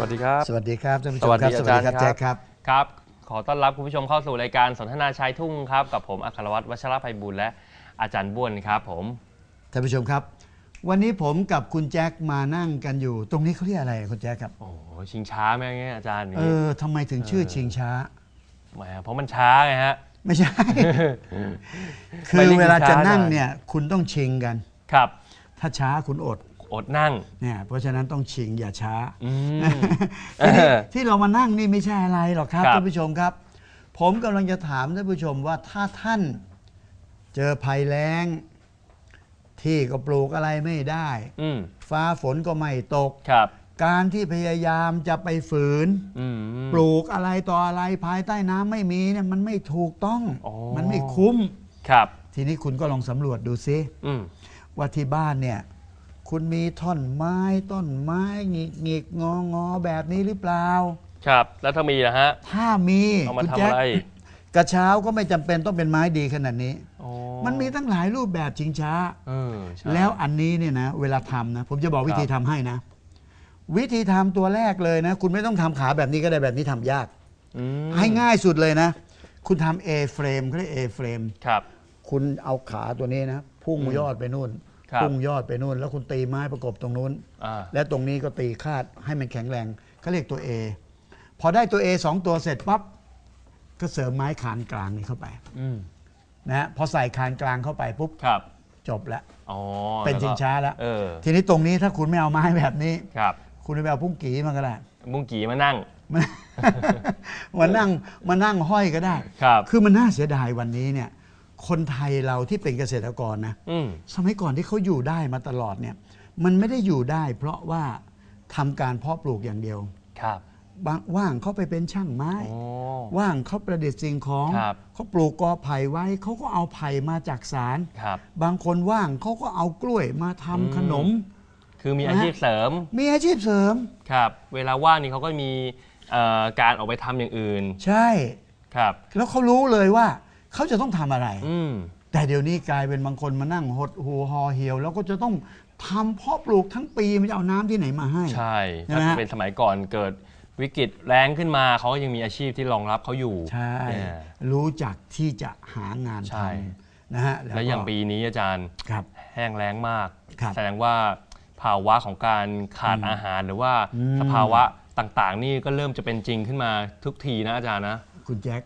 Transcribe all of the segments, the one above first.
วัสดีครับ สวัสดีครับท่านผู้ชสมวัสครัดีบอาสวัสจารดีย์ครับครับแจ็คครับ ครับ ขอต้อนรับคุณผู้ชมเข้าสู่รายการสนทนาชายทุ่งครับ กับผมอัครวัตรวัชรภัยบุญและอาจารย์บ้วนครับผม ท่านผู้ชมครับ วันนี้ผมกับคุณแจ็คมานั่งกันอยู่ ตรงนี้เขาเรียกอะไรคุณแจ็คครับ โอ้โหชิงช้าไหมเงี้ยอาจารย์อย่างเองี้อทำไมถึงชื่อชิงช้าแหมเพราะมันช้าไงฮะ ไม่ใช่ คืไม่อเรียกเวลาชิงช้าจะนั่งได้เนี่ย คุณต้องชิงกัน ครับ ถ้าช้าคุณอด อดนั่ง เนี่ยเพราะฉะนั้นต้องชิงอย่าช้า อืมทีนี้เออที่เรามานั่งนี่ไม่ใช่อะไรหรอกครับครับท่านผู้ชมครับ ผมกำลังจะถามท่านผู้ชมว่าถ้าท่านเจอภัยแล้ง ที่ก็ปลูกอะไรไม่ได้ อืมฟ้าฝนก็ไม่ตก ครับ การที่พยายามจะไปฝืน อืม ปลูกอะไรต่ออะไรภายใต้น้ำไม่มีเนี่ยมันไม่ถูกต้อง อ๋อ มันไม่คุ้ม ครับ ทีนี้คุณก็ลองสำรวจดูซิ อืม ว่าที่บ้านเนี่ย คุณมีท่อนไม้ต้นไม้หงิกหงิกงองอแบบนี้หรือเปล่า ครับ แล้วถ้ามีนะฮะ ถ้ามีเอามาคุณทำแจ็คอะไรกระเช้าก็ไม่จำเป็นต้องเป็นไม้ดีขนาดนี้ อ๋อมันมีตั้งหลายรูปแบบชิงช้า เออใช่ แล้วอันนี้เนี่ยนะเวลาทำนะ ผมจะบอกวิธีครับทำให้นะ วิธีทำตัวแรกเลยนะ คุณไม่ต้องทำขาแบบนี้ก็ได้แบบนี้ทำยาก อืมให้ง่ายสุดเลยนะ คุณทำ A frame เขาเรียก A frame ครับ คุณเอาขาตัวนี้นะ พุ่งอืมยอดไปนู่น ครับพุ่งยอดไปนู่น แล้วคุณตีไม้ประกบตรงนู้น อ่า และตรงนี้ก็ตีคาดให้มันแข็งแรงเขาเรียกตัว A พอได้ตัว A สองตัวเสร็จปั๊บก็เสริมไม้คานกลางนี้เข้าไปอืมนะฮะพอใส่คานกลางเข้าไปปุ๊บครับจบแล้ว อ๋อเป็นแล้วก็ชิงช้าแล้ว เออทีนี้ตรงนี้ถ้าคุณไม่เอาไม้แบบนี้ ครับคุณไปเอาพุ่งกีมาก็ได้บุ้งกี่มานั่งมามานั่งมานั่งห้อยก็ได้ครับคือมันน่าเสียดายวันนี้เนี่ย คนไทยเราที่เป็นเกษตรกรนะอืม สมัยก่อนที่เขาอยู่ได้มาตลอดเนี่ย มันไม่ได้อยู่ได้ เพราะว่าทำการเพาะปลูกอย่างเดียวครับ บางว่างเขาไปเป็นช่างไม้โอ้ว่างเขาประดิษฐ์สิ่งของครับ เขาปลูกกอไผ่ไว้เขาก็เอาไผ่มาจากสาร ครับ บางคนว่างเขาก็เอากล้วยมาทำอืมขนม คือมีนะอาชีพเสริม มีอาชีพเสริม ครับ เวลาว่างนี่เขาก็มีเอ่อการออกไปทำอย่างอื่น ใช่ ครับ แล้วเขารู้เลยว่า เขาจะต้องทำอะไร อืม แต่เดี๋ยวนี้กลายเป็นบางคนมานั่งหดหูหอเหี่ยว แล้วก็จะต้องทำเพาะปลูกทั้งปีมันจะเอาน้ำที่ไหนมาให้ ใช่ใช่ถ้าไหมฮะเป็นสมัยก่อนเกิดวิกฤตแรงขึ้นมาเขาก็ยังมีอาชีพที่รองรับเขาอยู่ใช่ เนี่ย รู้จักที่จะหางานใช่ทำนะฮะและอย่างปีนี้อาจารย์ครับ แห้งแล้งมาก ครับ แสดงว่าภาวะของการขาดอาหารหรือว่าอืมสภาวะต่างๆ นี่ก็เริ่มจะเป็นจริงขึ้นมาทุกทีนะอาจารย์นะ คุณแจ็ค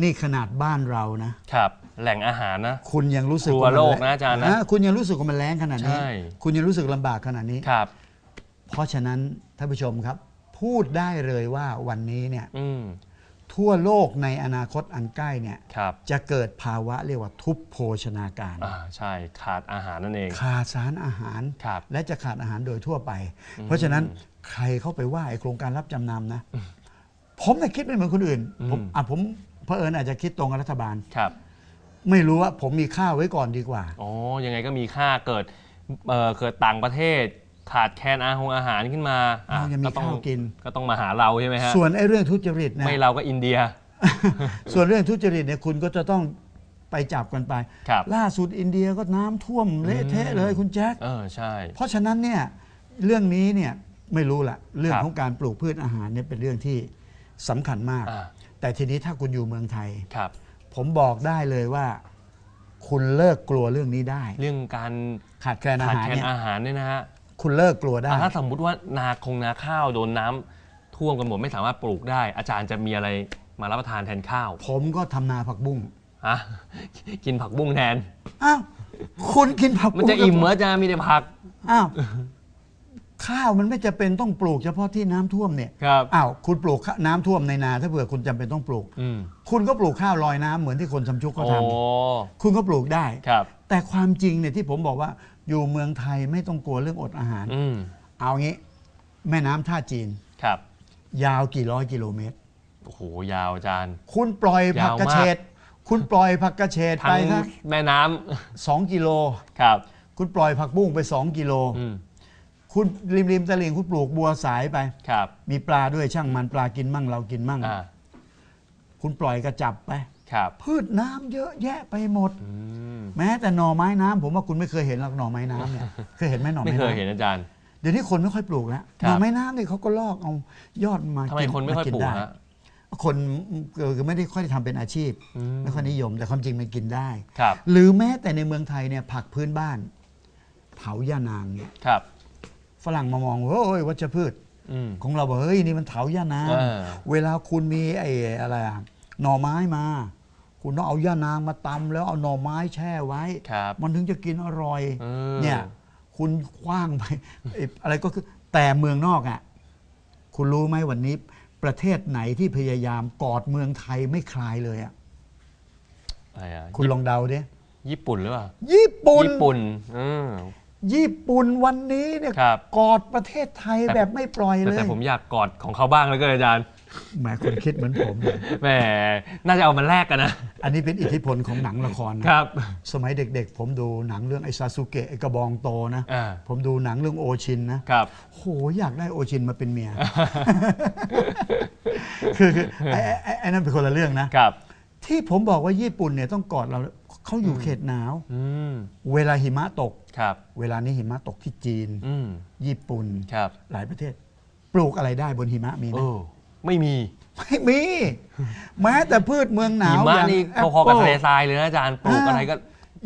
นี่ขนาดบ้านเรานะครับ แหล่งอาหารนะคุณยังรู้สึกครัวว่ามันโลกนะอาจารย์นะ คุณยังรู้สึกว่ามันแรงขนาดนี้ ใช่ คุณยังรู้สึกลำบากขนาดนี้ ครับ เพราะฉะนั้นท่านผู้ชมครับ พูดได้เลยว่าวันนี้เนี่ยอืมทั่วโลกในอนาคตอันใกล้เนี่ยครับจะเกิดภาวะเรียกว่าทุพโภชนาการ อ่าใช่ขาดอาหารนั่นเอง ขาดสารอาหาร ครับ และจะขาดอาหารโดยทั่วไป เพราะฉะนั้นใครเข้าไปว่าไอ้โครงการรับจำนำนะ ผมน่ะคิดไม่เหมือนคนอื่น ผมอืมอะผม เพอเอิญอาจจะคิดตรงกับรัฐบาล ครับไม่รู้ว่าผมมีข้าวไว้ก่อนดีกว่า อ๋อยังไงก็มีค่าเกิดเอ่อเกิดต่างประเทศ ขาดแคลนอาหงอาหารขึ้นมาอะเรายังมีก็ต้องข้าวกิน ก็ต้องมาหาเราใช่ไหมฮะส่วนไอ้เรื่องทุจริตนะ ไม่เราก็อินเดีย ส่วนเรื่องทุจริตเนี่ยคุณก็จะต้องไปจับกันไป ครับ ล่าสุดอินเดียก็น้ำท่วมเละเทะเลยคุณแจ็ค เออใช่ เพราะฉะนั้นเนี่ยเรื่องนี้เนี่ยไม่รู้ละเรื่องครับ ของการปลูกพืชอาหารเนี่ยเป็นเรื่องที่สำคัญมาก อ่า แต่ทีนี้ถ้าคุณอยู่เมืองไทย ครับ ผมบอกได้เลยว่า คุณเลิกกลัวเรื่องนี้ได้ เรื่องการขาดแคลนอาขาดหารแคลนเนี่ยอาหารเนี่ยนะฮะคุณเลิกกลัวได้ อะถ้าสมมุติว่านาคงนาข้าวโดนน้ำท่วมกันหมดไม่สามารถปลูกได้ อาจารย์จะมีอะไรมารับประทานแทนข้าวผมก็ทำนาผักบุ้งฮะกินผักบุ้งแทน อ้าวคุณกินผักบุ้งมันจะอิ่มเหมือนอาจารย์มีแต่ผัก อ้าว ข้าวมันไม่จะเป็นต้องปลูกเฉพาะที่น้ำท่วมเนี่ยครับอ้าวคุณปลูกข้าน้ำท่วมในนา ถ้าเผื่อคุณจำเป็นต้องปลูก อืมคุณก็ปลูกข้าวลอยน้ำเหมือนที่คนชำชุกเขาโอ้ทำ คุณก็ปลูกได้ ครับแต่ความจริงเนี่ยที่ผมบอกว่าอยู่เมืองไทยไม่ต้องกลัวเรื่องอดอาหาร อืมเอางี้ แม่น้ำท่าจีน ครับยาวกี่ร้อยกิโลเมตร โอ้โหยาวอาจารย์ คุณปล่อยผักกระเฉดคุณปล่อยผักกระเฉดทั้ไปงสักแม่น้ำสองกิโล ครับ คุณปล่อยผักบุ้งไปสองกิโล อืม คุณริมริมๆตลิ่งคุณปลูกบัวสายไป ครับมีปลาด้วยช่างมันปลากินมั่งเรากินมั่ง อ่าคุณปล่อยกระจับไป ครับพืชน้ำเยอะแยะไปหมด อืมแม้แต่หน่อไม้น้ำผมว่าคุณไม่เคยเห็นหรอกหน่อไม้น้ำเนี่ยเคยเห็นไหมหน่อไม่ไม้เคยน้ำเห็นอาจารย์ เดี๋ยวนี้คนไม่ค่อยปลูกแล้วครับหน่อไม้น้ำเนี่ยเขาก็ลอกเอายอดมาทำไมกิคนไม่ค่อยาปลูกได้ฮะ คนคือไม่ได้ค่อยทำเป็นอาชีพอืม ไม่ค่อยนิยม แต่ความจริงมันกินได้ ครับ หรือแม้แต่ในเมืองไทยเนี่ยผักพื้นบ้านเผาย่านางเนี่ยครับ ฝรั่งมามองว่าโอ้ยวัชพืชอืมของเราบอกเฮ้ยนี่มันเผาย่านางเออเวลาคุณมีไอ้อะไรอะหน่อไม้มา คุณต้องเอาย่านางมาตำแล้วเอาหน่อไม้แช่ไว้ครับมันถึงจะกินอร่อยออเนี่ย คุณคว้างไปไอ้อะไรก็คือแต่เมืองนอกอะ คุณรู้ไหมวันนี้ ประเทศไหนที่พยายามกอดเมืองไทยไม่คลายเลยอะอะไรอะคุณลองเดาดิญี่ปุ่นหรือเปล่า ญี่ปุ่นญี่ปุ่นอืม ญี่ปุ่นวันนี้เนี่ยครับ กอดประเทศไทยแต่แบบไม่ปล่อยแต่เลยแต่ผมอยากกอดของเขาบ้างแล้วก็อาจารย์แหมคุณคิดเหมือนผมเลยแหมน่าจะเอามาแลกกันนะ อันนี้เป็นอิทธิพลของหนังละครนะ ครับ สมัยเด็กๆ ผมดูหนังเรื่องไอ้ซาสุเกะไอ้กระบองโตนะ อ่า ผมดูหนังเรื่องโอชินนะ ครับ โหอยากได้โอชินมาเป็นเมีย คือคือไอ้ไอ้ไอ้นั่นเป็นคนละเรื่องนะ ครับ ที่ผมบอกว่าญี่ปุ่นเนี่ยต้องกอดเรา เขาอยู่เขตหนาว อืมเวลาหิมะตก ครับเวลานี้หิมะตกที่จีน อืมญี่ปุ่น ครับหลายประเทศ ปลูกอะไรได้บนหิมะมีไหมโอ้ไม่มีไม่มี แม้แต่พืชเมืองหนาหิวมะอย่างนี่แอปพอๆกับเปิ้ลทะเลทรายเลยนะอาจารย์ปลูกอะไรก็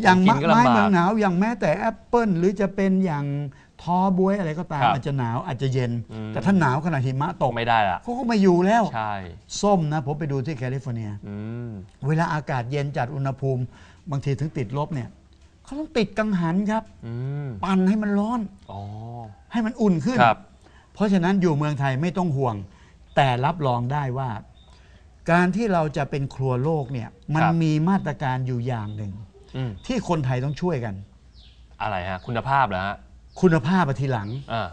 อย่างกิมะนก็ไม้ลำบาเมืกองหนาวอย่างแม้แต่แอปเปิลหรือจะเป็นอย่าง ทอบวยอะไรก็ตามครับอาจจะหนาวอาจจะเย็น อืม แต่ถ้าหนาวขนาดหิมะตกไม่ได้ละเขาก็ไม่อยู่แล้ว ใช่ ส้มนะผมไปดูที่แคลิฟอร์เนีย อืม เวลาอากาศเย็นจัดอุณหภูมิ บางทีถึงติดลบเนี่ยเขาต้องติดกังหันครับ อืม ปั่นให้มันร้อนอ๋อ ให้มันอุ่นขึ้น ครับ เพราะฉะนั้นอยู่เมืองไทยไม่ต้องห่วง แต่รับรองได้ว่า การที่เราจะเป็นครัวโลกเนี่ยมันครับ มีมาตรการอยู่อย่างหนึ่ง อืม ที่คนไทยต้องช่วยกัน อะไรฮะ คุณภาพเหรอฮะ คุณภาพอะทีหลัง อ่า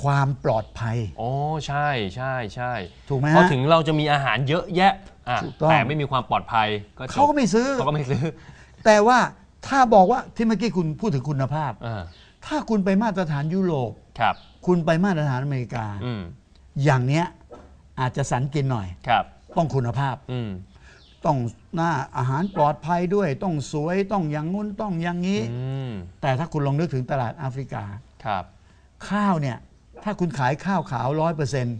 ความปลอดภัยโอ้ใช่ใช่ใช่ถูกไหมเพราะฮะถึงเราจะมีอาหารเยอะแยะอะถูกต้อง แต่ไม่มีความปลอดภัยก็จบเขาก็ไม่ซื้อ เขาก็ไม่ซื้อแต่ว่าถ้าบอกว่าที่เมื่อกี้คุณพูดถึงคุณภาพ อ่าถ้าคุณไปมาตรฐานยุโรป ครับ คุณไปมาตรฐานอเมริกา อืมอย่างเนี้ยอาจจะสันกินหน่อย ครับ ต้องคุณภาพ อืม ต้องหน้าอาหารปลอดภัยด้วย ต้องสวยต้องอย่างงุ้นต้องอย่างนี้ อืมแต่ถ้าคุณลองนึกถึงตลาดแอฟริกา ครับ ข้าวเนี่ย ถ้าคุณขายข้าวขาวร้อยเปอร์เซ็นต์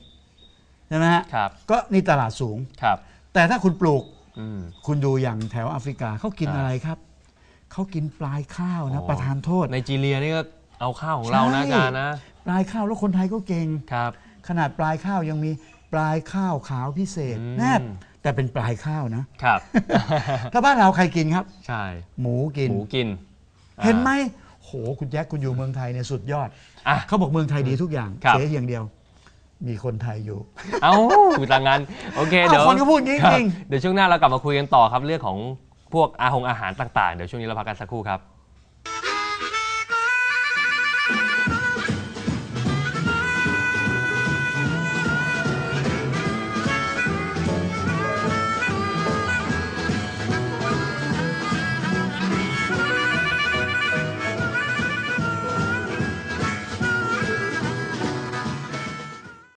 ใช่ไหมฮะครับ ก็นี่ตลาดสูง ครับ แต่ถ้าคุณปลูกอืม คุณดูอย่างแถวแอฟริกาเขากินอ่าอะไรครับ เขากินปลายข้าวนะอ๋อประทานโทษในจีเรียนี่ก็เอาข้าวของเรานะใช่ อาจารย์นะ ปลายข้าวแล้วคนไทยก็เก่ง ครับ ขนาดปลายข้าวยังมีปลายข้าวขาวพิเศษอืม แนบ แต่เป็นปลายข้าวนะ ครับ ถ้าบ้านเราใครกินครับ ใช่หมูกิน หมูกินเห็นไหมอ่โหคุณแจ็คคุณอยู่เมืองไทยเนี่ยสุดยอดาอะ เขาบอกเมืองไทยดีทุกอย่างครับ เสียอย่างเดียว มีคนไทยอยู่ เอ้าอยู่ต่างงานโอเคอ้าวเดี๋ยวคนก็พูดอย่างนี้ครับจริงเดี๋ยวช่วงหน้าเรากลับมาคุยกันต่อครับเรื่องของพวกอาหงอาหารต่างๆ เดี๋ยวช่วงนี้เราพักกันสักครู่ครับ